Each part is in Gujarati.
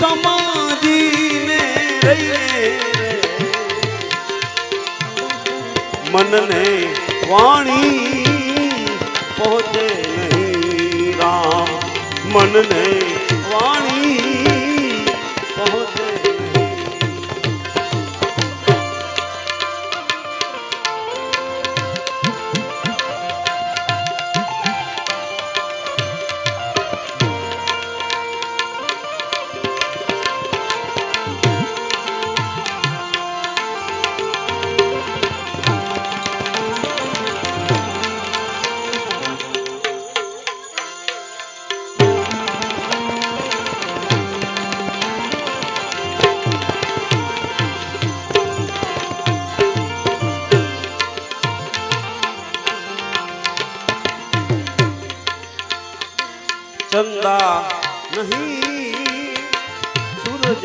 સમાધીને રહીને મનને વાણી પહોંચે નહીં રામ. મનને વાણી પહોંચે ચંદા નહીં. સૂરજ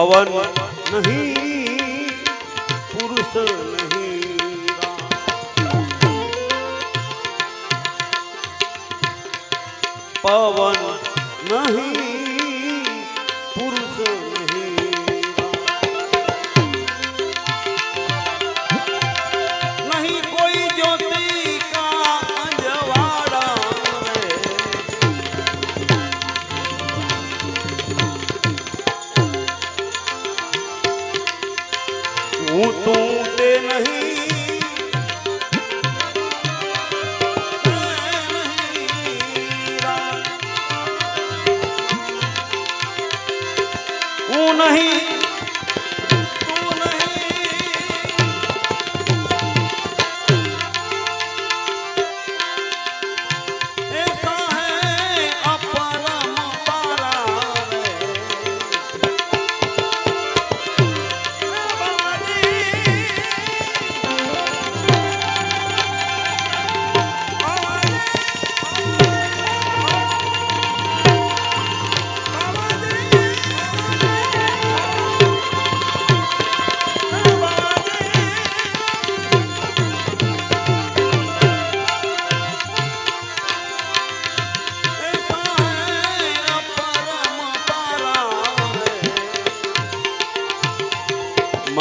પવન નહીં પુરુષ નહીં પવન નહીં.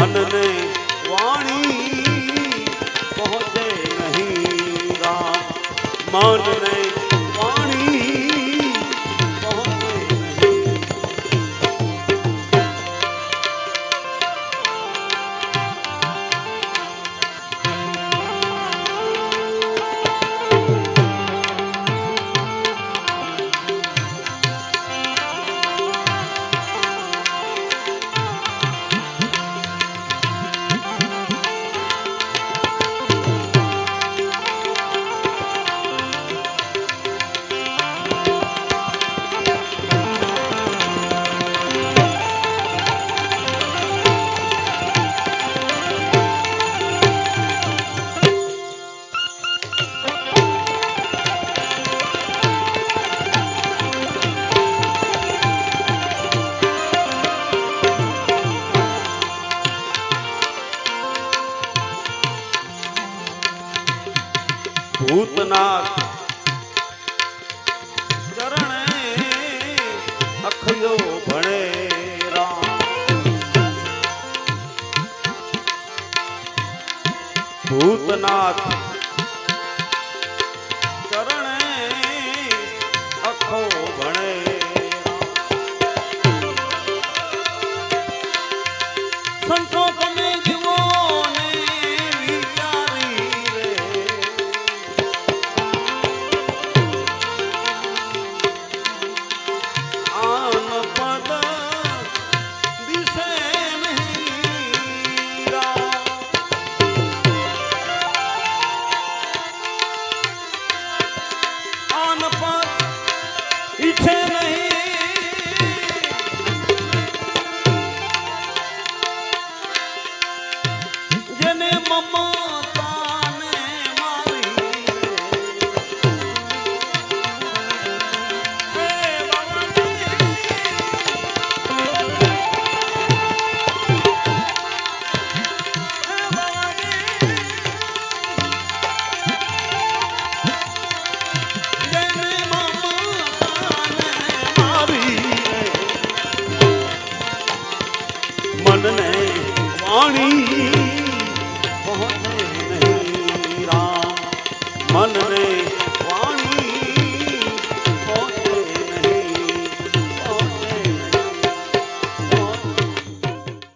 મનને વાણી પહોંચે નહીં મનને ભૂતનાથ ચરણે અખયો ભણે ભૂતનાથ મનને વાણી